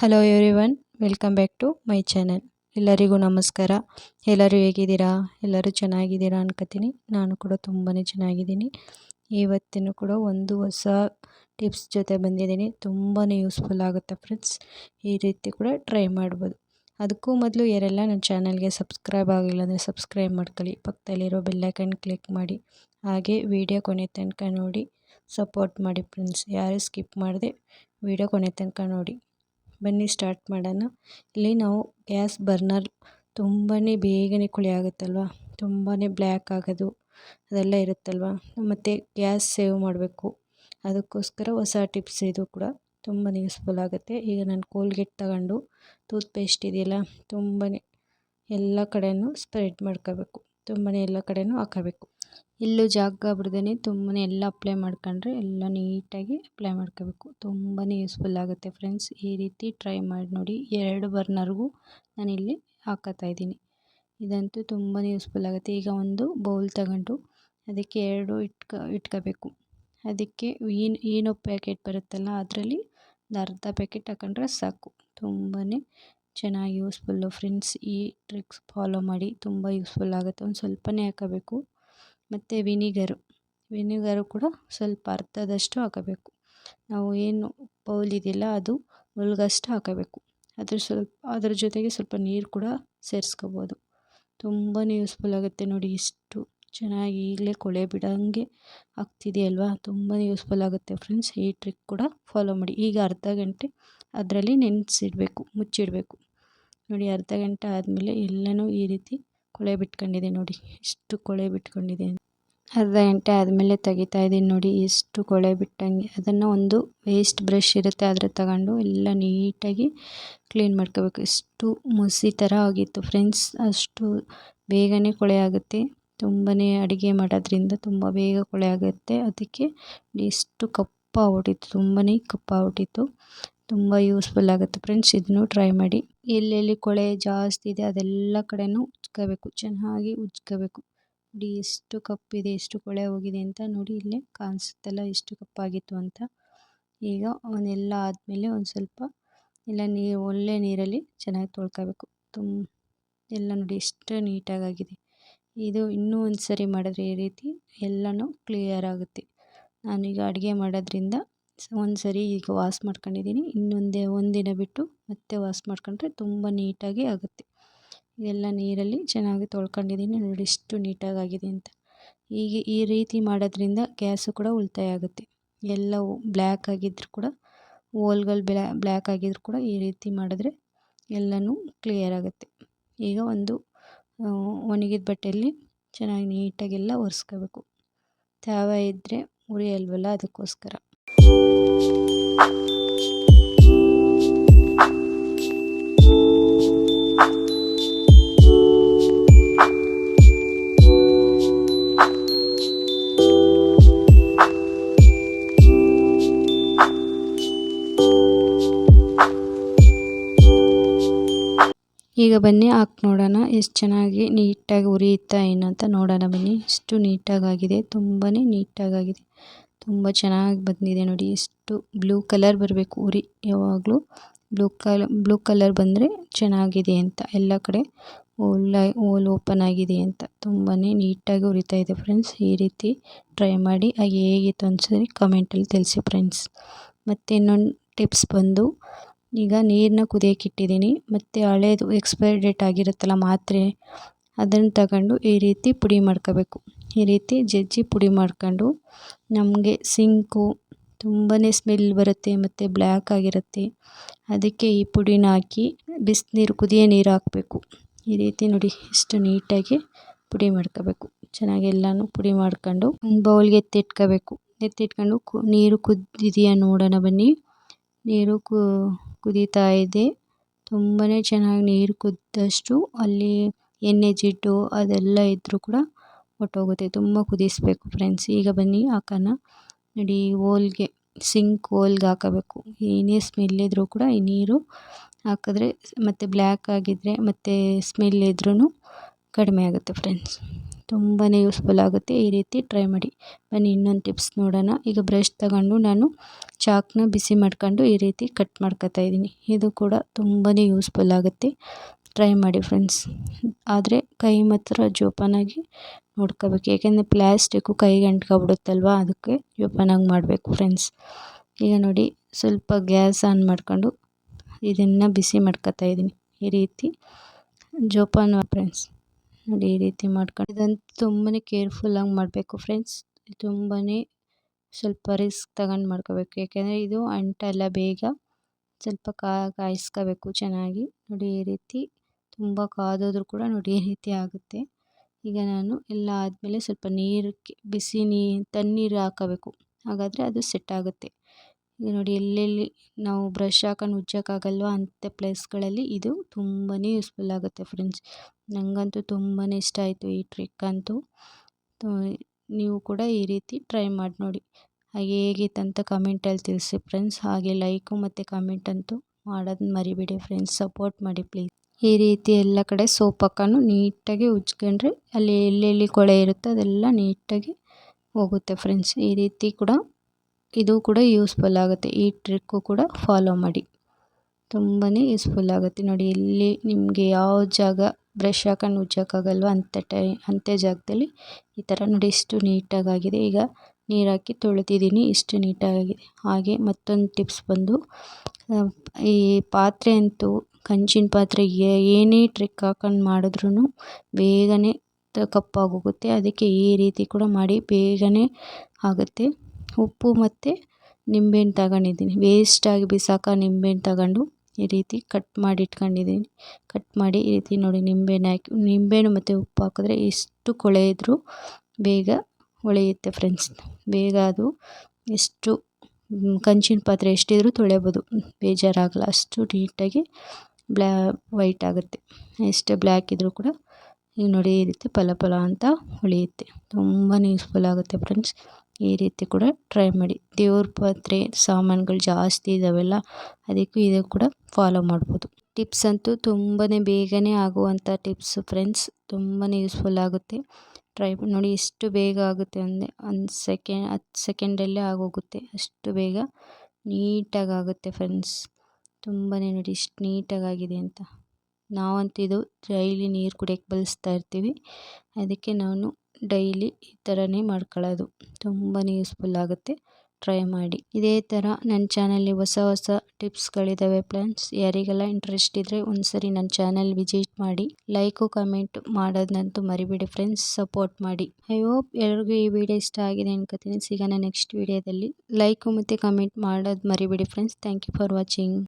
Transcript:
Hello everyone welcome back to my channel ಎಲ್ಲರಿಗೂ ನಮಸ್ಕಾರ. ಎಲ್ಲರೂ ಹೇಗಿದ್ದೀರಾ? ಎಲ್ಲರೂ ಚೆನ್ನಾಗಿದ್ದೀರಾ ಅನ್ಕೋತೀನಿ. ನಾನು ಕೂಡ ತುಂಬಾ ಚೆನ್ನಾಗಿದ್ದೀನಿ. ಇವತ್ತಿನ ಕೂಡ ಒಂದು ಹೊಸ ಟಿಪ್ಸ್ ಜೊತೆ ಬಂದಿದ್ದೀನಿ. ತುಂಬಾ ಯೂಸ್ಫುಲ್ ಆಗುತ್ತೆ ಫ್ರೆಂಡ್ಸ್ ಈ ರೀತಿ ಕೂಡ ಟ್ರೈ ಮಾಡ್ಬೋದು. ಅದಕ್ಕೂ ಮೊದಲು ಯಾರೆಲ್ಲ ನನ್ನ ಚಾನಲ್ಗೆ ಸಬ್ಸ್ಕ್ರೈಬ್ ಆಗಿಲ್ಲ ಅಂದರೆ ಸಬ್ಸ್ಕ್ರೈಬ್ ಮಾಡ್ಕೊಳ್ಳಿ. ಪಕ್ಕದಲ್ಲಿರೋ ಬೆಲ್ಲೈಕನ್ ಕ್ಲಿಕ್ ಮಾಡಿ. ಹಾಗೆ ವಿಡಿಯೋ ಕೊನೆ ತನಕ ನೋಡಿ. ಸಪೋರ್ಟ್ ಮಾಡಿ ಫ್ರೆಂಡ್ಸ್ ಯಾರು ಸ್ಕಿಪ್ ಮಾಡಿದೆ ವಿಡಿಯೋ ಕೊನೆ ತನಕ ನೋಡಿ. ಬನ್ನಿ, ಸ್ಟಾರ್ಟ್ ಮಾಡೋಣ. ಇಲ್ಲಿ ನಾವು ಗ್ಯಾಸ್ ಬರ್ನರ್ ತುಂಬಾ ಬೇಗನೆ ಕುಳಿ ಆಗುತ್ತಲ್ವ? ತುಂಬಾ ಬ್ಲ್ಯಾಕ್ ಆಗೋದು ಅದೆಲ್ಲ ಇರುತ್ತಲ್ವ? ಮತ್ತು ಗ್ಯಾಸ್ ಸೇವ್ ಮಾಡಬೇಕು. ಅದಕ್ಕೋಸ್ಕರ ಹೊಸ ಟಿಪ್ಸ್ ಇದು ಕೂಡ ತುಂಬಾ ಯೂಸ್ಫುಲ್ ಆಗುತ್ತೆ. ಈಗ ನಾನು ಕೋಲ್ಗೇಟ್ ತಗೊಂಡು ಟೂತ್ ಪೇಸ್ಟ್ ಇದೆಯಲ್ಲ ತುಂಬಾ ಎಲ್ಲ ಕಡೆಯೂ ಸ್ಪ್ರೆಡ್ ಮಾಡ್ಕೋಬೇಕು. ತುಂಬಾ ಎಲ್ಲ ಕಡೆಯೂ ಹಾಕೋಬೇಕು. ಎಲ್ಲೂ ಜಾಗ ಬಿಡದೇನೆ ತುಂಬಾ ಎಲ್ಲ ಅಪ್ಲೈ ಮಾಡ್ಕೊಂಡ್ರೆ ಎಲ್ಲ ನೀಟಾಗಿ ಅಪ್ಲೈ ಮಾಡ್ಕೋಬೇಕು. ತುಂಬಾ ಯೂಸ್ಫುಲ್ ಆಗುತ್ತೆ ಫ್ರೆಂಡ್ಸ್ ಈ ರೀತಿ ಟ್ರೈ ಮಾಡಿ ನೋಡಿ ಎರಡು ಬರ್ನರ್ಗೂ ನಾನಿಲ್ಲಿ ಹಾಕೋತಾ ಇದ್ದೀನಿ. ಇದಂತೂ ತುಂಬಾ ಯೂಸ್ಫುಲ್ ಆಗುತ್ತೆ. ಈಗ ಒಂದು ಬೌಲ್ ತಗೊಂಡು ಅದಕ್ಕೆ ಎರಡು ಇಟ್ಕೊ, ಇಟ್ಕೋಬೇಕು. ಅದಕ್ಕೆ ಏನು ಈನೋ ಪ್ಯಾಕೆಟ್ ಬರುತ್ತಲ್ಲ ಅದರಲ್ಲಿ ಒಂದು ಅರ್ಧ ಪ್ಯಾಕೆಟ್ ಹಾಕೊಂಡ್ರೆ ಸಾಕು. ತುಂಬಾ ಚೆನ್ನಾಗಿ ಯೂಸ್ಫುಲ್ಲು ಫ್ರೆಂಡ್ಸ್ ಈ ಟ್ರಿಕ್ಸ್ ಫಾಲೋ ಮಾಡಿ ತುಂಬ ಯೂಸ್ಫುಲ್ ಆಗುತ್ತೆ. ಒಂದು ಸ್ವಲ್ಪನೇ ಹಾಕೋಬೇಕು. ಮತ್ತು ವಿನಿಗರು. ವಿನಿಗರು ಕೂಡ ಸ್ವಲ್ಪ ಅರ್ಧದಷ್ಟು ಹಾಕಬೇಕು. ನಾವು ಏನು ಬೌಲಿದೆಯಲ್ಲ ಅದು ಮುಳುಗಷ್ಟು ಹಾಕಬೇಕು. ಅದ್ರ ಸ್ವಲ್ಪ, ಅದ್ರ ಜೊತೆಗೆ ಸ್ವಲ್ಪ ನೀರು ಕೂಡ ಸೇರಿಸ್ಕೋಬೋದು. ತುಂಬಾ ಯೂಸ್ಫುಲ್ ಆಗುತ್ತೆ ನೋಡಿ ಇಷ್ಟು ಚೆನ್ನಾಗಿ ಈಗಲೇ ಕೊಳೆ ಬಿಡೋಂಗೆ ಆಗ್ತಿದೆಯಲ್ವಾ? ತುಂಬಾ ಯೂಸ್ಫುಲ್ ಆಗುತ್ತೆ ಫ್ರೆಂಡ್ಸ್ ಈ ಟ್ರಿಕ್ ಕೂಡ ಫಾಲೋ ಮಾಡಿ. ಈಗ ಅರ್ಧ ಗಂಟೆ ಅದರಲ್ಲಿ ನೆನೆಸಿಡ್ಬೇಕು, ಮುಚ್ಚಿಡಬೇಕು. ನೋಡಿ ಅರ್ಧ ಗಂಟೆ ಆದಮೇಲೆ ಎಲ್ಲನೂ ಈ ರೀತಿ ಕೊಳೆ ಬಿಟ್ಕೊಂಡಿದೆ ನೋಡಿ. ಎಷ್ಟು ಕೊಳೆ ಬಿಟ್ಕೊಂಡಿದೆ ಅರ್ಧ ಗಂಟೆ ಆದಮೇಲೆ ತೆಗಿತಾ ಇದ್ದೀನಿ ನೋಡಿ. ಎಷ್ಟು ಕೊಳೆ ಬಿಟ್ಟಂಗೆ. ಅದನ್ನು ಒಂದು ವೇಸ್ಟ್ ಬ್ರಷ್ ಇರುತ್ತೆ ಅದ್ರ ತಗೊಂಡು ಎಲ್ಲ ನೀಟಾಗಿ ಕ್ಲೀನ್ ಮಾಡ್ಕೋಬೇಕು. ಎಷ್ಟು ಮುಸಿ ಥರ ಆಗಿತ್ತು. ಫ್ರೆಂಡ್ಸ್ ಅಷ್ಟು ಬೇಗನೆ ಕೊಳೆ ಆಗುತ್ತೆ. ತುಂಬಾ ಅಡುಗೆ ಮಾಡೋದ್ರಿಂದ ತುಂಬ ಬೇಗ ಕೊಳೆ ಆಗುತ್ತೆ. ಅದಕ್ಕೆ ಎಷ್ಟು ಕಪ್ಪಾಗ್ಬಿಟ್ಟಿತ್ತು. ತುಂಬಾ ಕಪ್ಪಾಗ್ಬಿಟ್ಟಿತ್ತು. ತುಂಬ ಯೂಸ್ಫುಲ್ ಆಗುತ್ತೆ ಫ್ರೆಂಡ್ಸ್ ಇದನ್ನು ಟ್ರೈ ಮಾಡಿ. ಎಲ್ಲೆಲ್ಲಿ ಕೊಳೆ ಜಾಸ್ತಿ ಇದೆ, ಅದೆಲ್ಲ ಕಡೆಯೂ ಉಜ್ಕೋಬೇಕು, ಚೆನ್ನಾಗಿ ಉಜ್ಕೋಬೇಕು. ನೋಡಿ ಎಷ್ಟು ಕಪ್ಪಿದೆ, ಎಷ್ಟು ಕೊಳೆ ಹೋಗಿದೆ ಅಂತ ನೋಡಿ ಇಲ್ಲೇ ಕಾಣಿಸುತ್ತಲ್ಲ ಎಷ್ಟು ಕಪ್ಪಾಗಿತ್ತು ಅಂತ. ಈಗ ಅವನ್ನೆಲ್ಲ ಆದಮೇಲೆ ಒಂದು ಸ್ವಲ್ಪ ಎಲ್ಲ ನೀರು ಒಳ್ಳೆ ನೀರಲ್ಲಿ ಚೆನ್ನಾಗಿ ತೊಳ್ಕೋಬೇಕು. ತುಂಬ ಎಲ್ಲ ನೋಡಿ ಎಷ್ಟು ನೀಟಾಗಾಗಿದೆ. ಇದು ಇನ್ನೂ ಒಂದು ಸರಿ ಮಾಡಿದ್ರೆ ಈ ರೀತಿ ಎಲ್ಲನೂ ಕ್ಲಿಯರ್ ಆಗುತ್ತೆ. ನಾನೀಗ ಅಡುಗೆ ಮಾಡೋದ್ರಿಂದ ಒಂದು ಸರಿ ಈಗ ವಾಶ್ ಮಾಡ್ಕೊಂಡಿದ್ದೀನಿ. ಇನ್ನೊಂದೇ ಒಂದಿನ ಬಿಟ್ಟು ಮತ್ತೆ ವಾಶ್ ಮಾಡ್ಕೊಂಡ್ರೆ ತುಂಬ ನೀಟಾಗಿ ಆಗುತ್ತೆ. ಎಲ್ಲ ನೀರಲ್ಲಿ ಚೆನ್ನಾಗಿ ತೊಳ್ಕೊಂಡಿದ್ದೀನಿ. ನೋಡಿ ಎಷ್ಟು ನೀಟಾಗಾಗಿದೆ ಅಂತ. ಹೀಗೆ ಈ ರೀತಿ ಮಾಡೋದ್ರಿಂದ ಗ್ಯಾಸು ಕೂಡ ಉಳಿತಾಯ ಆಗುತ್ತೆ. ಎಲ್ಲ ಬ್ಲ್ಯಾಕ್ ಆಗಿದ್ದರೂ ಕೂಡ, ಹೋಲ್ಗಳು ಬ್ಲ್ಯಾ ಬ್ಲ್ಯಾಕ್ ಆಗಿದ್ರು ಕೂಡ ಈ ರೀತಿ ಮಾಡಿದ್ರೆ ಎಲ್ಲನೂ ಕ್ಲಿಯರ್ ಆಗುತ್ತೆ. ಈಗ ಒಂದು ಒಣಗಿದ ಬಟ್ಟೆಯಲ್ಲಿ ಚೆನ್ನಾಗಿ ನೀಟಾಗೆಲ್ಲ ಒರೆಸ್ಕೋಬೇಕು. ತ್ಯಾವ ಇದ್ದರೆ ಉರಿಯಲ್ವಲ್ಲ ಅದಕ್ಕೋಸ್ಕರ. ಈಗ ಬನ್ನಿ, ಹಾಕಿ ನೋಡೋಣ. ಎಷ್ಟು ಚೆನ್ನಾಗಿ ನೀಟಾಗಿ ಉರಿಯುತ್ತಾ ಏನಂತ ನೋಡೋಣ ಬನ್ನಿ. ಎಷ್ಟು ನೀಟಾಗಾಗಿದೆ ತುಂಬಾ ನೀಟಾಗಾಗಿದೆ. ತುಂಬ ಚೆನ್ನಾಗಿ ಬಂದಿದೆ ನೋಡಿ. ಎಷ್ಟು ಬ್ಲೂ ಕಲರ್ ಬರಬೇಕು ಉರಿ ಯಾವಾಗಲೂ. ಬ್ಲೂ ಕಲರ್ ಬ್ಲೂ ಕಲರ್ ಬಂದರೆ ಚೆನ್ನಾಗಿದೆ ಅಂತ. ಎಲ್ಲ ಕಡೆ ಓಲ್ ಓಲ್ ಓಪನ್ ಆಗಿದೆ ಅಂತ. ತುಂಬಾ ನೀಟಾಗಿ ಉರಿತಾ ಇದೆ ಫ್ರೆಂಡ್ಸ್ ಈ ರೀತಿ ಟ್ರೈ ಮಾಡಿ ಹಾಗೆ ಹೇಗಿತ್ತು ಅನ್ಸಿದ್ರೆ ಕಮೆಂಟಲ್ಲಿ ತಿಳಿಸಿ ಫ್ರೆಂಡ್ಸ್ ಮತ್ತು ಇನ್ನೊಂದು ಟಿಪ್ಸ್ ಬಂದು, ಈಗ ನೀರನ್ನ ಕುದಿಯೋಕೆ ಇಟ್ಟಿದ್ದೀನಿ. ಮತ್ತು ಹಳೇದು ಎಕ್ಸ್ಪೈರಿ ಡೇಟ್ ಆಗಿರುತ್ತಲ್ಲ ಮಾತ್ರೆ, ಅದನ್ನು ತಗೊಂಡು ಈ ರೀತಿ ಪುಡಿ ಮಾಡ್ಕೋಬೇಕು. ಈ ರೀತಿ ಜಜ್ಜಿ ಪುಡಿ ಮಾಡ್ಕೊಂಡು ನಮಗೆ ಸಿಂಕು ತುಂಬಾ ಸ್ಮೆಲ್ ಬರುತ್ತೆ ಮತ್ತು ಬ್ಲ್ಯಾಕ್ ಆಗಿರುತ್ತೆ. ಅದಕ್ಕೆ ಈ ಪುಡಿನ ಹಾಕಿ ಬಿಸಿನೀರು, ಕುದಿಯೋ ನೀರು ಹಾಕಬೇಕು. ಈ ರೀತಿ ನೋಡಿ ಇಷ್ಟು ನೀಟಾಗಿ ಪುಡಿ ಮಾಡ್ಕೋಬೇಕು. ಚೆನ್ನಾಗಿ ಎಲ್ಲನೂ ಪುಡಿ ಮಾಡ್ಕೊಂಡು ಒಂದು ಬೌಲ್ಗೆ ಎತ್ತಿಟ್ಕೋಬೇಕು. ಎತ್ತಿಟ್ಕೊಂಡು ಕು, ನೀರು ಕುದ್ದಿದೆಯಾ ನೋಡೋಣ ಬನ್ನಿ. ನೀರು ಕು, ಕುದೀತಾ ಇದೆ. ತುಂಬಾ ಚೆನ್ನಾಗಿ ನೀರು ಕುದ್ದಷ್ಟು ಅಲ್ಲಿ ಎಣ್ಣೆ, ಜಿಡ್ಡು ಅದೆಲ್ಲ ಇದ್ದರೂ ಕೂಡ ಹೊರ್ಟೋಗುತ್ತೆ. ತುಂಬ ಕುದಿಸಬೇಕು ಫ್ರೆಂಡ್ಸ್ ಈಗ ಬನ್ನಿ ಹಾಕೋಣ. ನೋಡಿ ಓಲ್ಗೆ ಸಿಂಕ್ ಓಲ್ಗೆ ಹಾಕಬೇಕು. ಏನೇ ಸ್ಮೆಲ್ ಇದ್ದರೂ ಕೂಡ ಈ ನೀರು ಹಾಕಿದ್ರೆ ಮತ್ತು ಬ್ಲ್ಯಾಕ್ ಆಗಿದ್ದರೆ ಮತ್ತು ಸ್ಮೆಲ್ ಇದ್ರೂ ಕಡಿಮೆ ಆಗುತ್ತೆ ಫ್ರೆಂಡ್ಸ್ ತುಂಬಾ ಯೂಸ್ಫುಲ್ ಆಗುತ್ತೆ. ಈ ರೀತಿ ಟ್ರೈ ಮಾಡಿ. ಬನ್ನಿ ಇನ್ನೊಂದು ಟಿಪ್ಸ್ ನೋಡೋಣ. ಈಗ ಬ್ರಷ್ ತಗೊಂಡು ನಾನು ಚಾಕ್ನ ಬಿಸಿ ಮಾಡ್ಕೊಂಡು ಈ ರೀತಿ ಕಟ್ ಮಾಡ್ಕೊತಾ ಇದ್ದೀನಿ. ಇದು ಕೂಡ ತುಂಬಾ ಯೂಸ್ಫುಲ್ ಆಗುತ್ತೆ. ಟ್ರೈ ಮಾಡಿ ಫ್ರೆಂಡ್ಸ್ ಆದರೆ ಕೈ ಮಾತ್ರ ಜೋಪಾನಾಗಿ ನೋಡ್ಕೋಬೇಕು. ಏಕೆಂದರೆ ಪ್ಲ್ಯಾಸ್ಟಿಕ್ಕು ಕೈಗೆ ಅಂಟ್ಕೊಬಿಡುತ್ತಲ್ವ, ಅದಕ್ಕೆ ಜೋಪಾನಾಗಿ ಮಾಡಬೇಕು ಫ್ರೆಂಡ್ಸ್ ಈಗ ನೋಡಿ, ಸ್ವಲ್ಪ ಗ್ಯಾಸ್ ಆನ್ ಮಾಡ್ಕೊಂಡು ಇದನ್ನು ಬಿಸಿ ಮಾಡ್ಕೊತಾ ಇದ್ದೀನಿ. ಈ ರೀತಿ ಜೋಪಾನ ಫ್ರೆಂಡ್ಸ್ ನೋಡಿ, ಈ ರೀತಿ ಮಾಡ್ಕೊಂಡು ಇದಂತೂ ತುಂಬಾ ಕೇರ್ಫುಲ್ಲಾಗಿ ಮಾಡಬೇಕು ಫ್ರೆಂಡ್ಸ್ ತುಂಬಾ ಸ್ವಲ್ಪ ರಿಸ್ಕ್ ತಗೊಂಡು ಮಾಡ್ಕೋಬೇಕು. ಯಾಕೆಂದರೆ ಇದು ಅಂಟಲ್ಲ, ಬೇಗ ಸ್ವಲ್ಪ ಕಾಯಿಸ್ಕೋಬೇಕು ಚೆನ್ನಾಗಿ. ನೋಡಿ, ಈ ರೀತಿ ತುಂಬ ಕಾದೋದ್ರೂ ಕೂಡ ನೋಡಿ ಈ ರೀತಿ ಆಗುತ್ತೆ. ಈಗ ನಾನು ಎಲ್ಲ ಆದಮೇಲೆ ಸ್ವಲ್ಪ ನೀರಕ್ಕೆ ಬಿಸಿ ನೀ, ತಣ್ಣೀರು ಹಾಕಬೇಕು. ಹಾಗಾದರೆ ಅದು ಸೆಟ್ ಆಗುತ್ತೆ. ಈಗ ನೋಡಿ ಎಲ್ಲೆಲ್ಲಿ ನಾವು ಬ್ರಷ್ ಹಾಕೊಂಡು ಉಜ್ಜೋಕ್ಕಾಗಲ್ವ ಅಂಥ ಪ್ಲೇಸ್ಗಳಲ್ಲಿ ಇದು ತುಂಬಾ ಯೂಸ್ಫುಲ್ ಆಗುತ್ತೆ ಫ್ರೆಂಡ್ಸ್ ನನಗಂತೂ ತುಂಬಾ ಇಷ್ಟ ಆಯಿತು ಈ ಟ್ರಿಕ್ ಅಂತೂ. ನೀವು ಕೂಡ ಈ ರೀತಿ ಟ್ರೈ ಮಾಡಿ ನೋಡಿ. ಹಾಗೆ ಅಂತ ಕಮೆಂಟಲ್ಲಿ ತಿಳಿಸಿ ಫ್ರೆಂಡ್ಸ್ ಹಾಗೆ ಲೈಕು ಮತ್ತು ಕಮೆಂಟ್ ಅಂತೂ ಮಾಡೋದನ್ನ ಮರಿಬೇಡಿ ಫ್ರೆಂಡ್ಸ್ ಸಪೋರ್ಟ್ ಮಾಡಿ ಪ್ಲೀಸ್ ಈ ರೀತಿ ಎಲ್ಲ ಕಡೆ ಸೋಪ್ ಹಾಕೊಂಡು ನೀಟಾಗಿ ಉಜ್ಕೊಂಡ್ರೆ ಅಲ್ಲಿ ಎಲ್ಲೆಲ್ಲಿ ಕೊಳೆ ಇರುತ್ತೆ ಅದೆಲ್ಲ ನೀಟಾಗಿ ಹೋಗುತ್ತೆ ಫ್ರೆಂಡ್ಸ್ ಈ ರೀತಿ ಕೂಡ ಇದು ಕೂಡ ಯೂಸ್ಫುಲ್ ಆಗುತ್ತೆ. ಈ ಟ್ರಿಕ್ಕು ಕೂಡ ಫಾಲೋ ಮಾಡಿ. ತುಂಬಾ ಯೂಸ್ಫುಲ್ ಆಗುತ್ತೆ. ನೋಡಿ ಎಲ್ಲಿ ನಿಮಗೆ ಯಾವ ಜಾಗ ಬ್ರಷ್ ಹಾಕೊಂಡು ಉಜ್ಜೋಕ್ಕಾಗಲ್ವ ಅಂಥ ಟೈ ಅಂಥ ಜಾಗದಲ್ಲಿ ಈ ಥರ ನೋಡಿ ಇಷ್ಟು ನೀಟಾಗಾಗಿದೆ. ಈಗ ನೀರು ಹಾಕಿ ತೊಳೆದಿದ್ದೀನಿ, ಇಷ್ಟು ನೀಟಾಗಿದೆ ಹಾಗೆ ಮತ್ತೊಂದು ಟಿಪ್ಸ್ ಬಂದು ಈ ಪಾತ್ರೆ ಅಂತೂ ಕಂಚಿನ ಪಾತ್ರೆ ಏನೇ ಟ್ರಿಕ್ ಹಾಕೊಂಡು ಮಾಡಿದ್ರೂ ಬೇಗನೆ ಕಪ್ಪಾಗೋಗುತ್ತೆ. ಅದಕ್ಕೆ ಈ ರೀತಿ ಕೂಡ ಮಾಡಿ ಬೇಗನೆ ಆಗುತ್ತೆ. ಉಪ್ಪು ಮತ್ತು ನಿಂಬೆಹಣ್ಣು ತಗೊಂಡಿದ್ದೀನಿ. ವೇಸ್ಟಾಗಿ ಬಿಸಾಕ ನಿಂಬೆಹಣ್ಣು ತಗೊಂಡು ಈ ರೀತಿ ಕಟ್ ಮಾಡಿ ಇಟ್ಕೊಂಡಿದ್ದೀನಿ. ಕಟ್ ಮಾಡಿ ಈ ರೀತಿ ನೋಡಿ ನಿಂಬೆಹಣ್ಣು ಹಾಕಿ, ನಿಂಬೆಹಣ್ಣು ಮತ್ತು ಉಪ್ಪು ಹಾಕಿದ್ರೆ ಎಷ್ಟು ಕೊಳೆ ಬೇಗ ಹೊಳೆಯುತ್ತೆ ಫ್ರೆಂಡ್ಸ್ ಬೇಗ ಅದು ಎಷ್ಟು ಕಂಚಿನ ಪಾತ್ರೆ ಎಷ್ಟಿದ್ರೂ ತೊಳೆಯಬೋದು ಬೇಜಾರಾಗಲ್ಲ. ಅಷ್ಟು ನೀಟಾಗಿ ಬ್ಲ್ಯಾ ವೈಟ್ ಆಗುತ್ತೆ. ಎಷ್ಟೇ ಬ್ಲ್ಯಾಕ್ ಇದ್ದರೂ ಕೂಡ ಈಗ ನೋಡಿ ಈ ರೀತಿ ಫಲ ಫಲ ಅಂತ ಉಳಿಯುತ್ತೆ ತುಂಬಾ ಯೂಸ್ಫುಲ್ ಆಗುತ್ತೆ ಫ್ರೆಂಡ್ಸ್ ಈ ರೀತಿ ಕೂಡ ಟ್ರೈ ಮಾಡಿ. ದೇವ್ರ ಪಾತ್ರೆ, ಸಾಮಾನುಗಳು ಜಾಸ್ತಿ ಇದ್ದಾವೆಲ್ಲ ಅದಕ್ಕೂ ಇದು ಕೂಡ ಫಾಲೋ ಮಾಡ್ಬೋದು. ಟಿಪ್ಸ್ ಅಂತೂ ತುಂಬಾ ಬೇಗನೆ ಆಗುವಂಥ ಟಿಪ್ಸ್ ಫ್ರೆಂಡ್ಸ್ ತುಂಬಾ ಯೂಸ್ಫುಲ್ ಆಗುತ್ತೆ. ಟ್ರೈ ನೋಡಿ ಎಷ್ಟು ಬೇಗ ಆಗುತ್ತೆ ಅಂದರೆ ಒಂದು ಸೆಕೆಂಡ್ ಹತ್ತು ಸೆಕೆಂಡಲ್ಲೇ ಆಗೋಗುತ್ತೆ. ಅಷ್ಟು ಬೇಗ ನೀಟಾಗಿ ಆಗುತ್ತೆ ಫ್ರೆಂಡ್ಸ್ ತುಂಬಾ ನೋಡಿ ಇಷ್ಟು ನೀಟಾಗಾಗಿದೆ ಅಂತ. ನಾವಂತೂ ಇದು ಡೈಲಿ ನೀರು ಕುಡಿಯೋಕ್ಕೆ ಬಳಸ್ತಾ ಇರ್ತೀವಿ. ಅದಕ್ಕೆ ನಾನು ಡೈಲಿ ಈ ಥರನೇ ಮಾಡ್ಕೊಳ್ಳೋದು. ತುಂಬಾ ಯೂಸ್ಫುಲ್ ಆಗುತ್ತೆ. ಟ್ರೈ ಮಾಡಿ. ಇದೇ ಥರ ನನ್ನ ಚಾನಲ್ಲಿ ಹೊಸ ಹೊಸ ಟಿಪ್ಸ್ಗಳಿದ್ದಾವೆ ಫ್ರೆಂಡ್ಸ್. ಯಾರಿಗೆಲ್ಲ ಇಂಟ್ರೆಸ್ಟ್ ಇದ್ದರೆ ಒಂದ್ಸರಿ ನನ್ನ ಚಾನಲ್ ವಿಸಿಟ್ ಮಾಡಿ. ಲೈಕು, ಕಮೆಂಟ್ ಮಾಡೋದನ್ನಂತೂ ಮರಿಬೇಡಿ ಫ್ರೆಂಡ್ಸ್. ಸಪೋರ್ಟ್ ಮಾಡಿ. ಐ ಹೋಪ್ ಎಲ್ರಿಗೂ ಈ ವಿಡಿಯೋ ಇಷ್ಟ ಆಗಿದೆ ಅನ್ಕೋತೀನಿ. ಸಿಗೋಣ ನೆಕ್ಸ್ಟ್ ವಿಡಿಯೋದಲ್ಲಿ. ಲೈಕು ಮತ್ತು ಕಮೆಂಟ್ ಮಾಡೋದು ಮರಿಬೇಡಿ friends. Thank you for watching.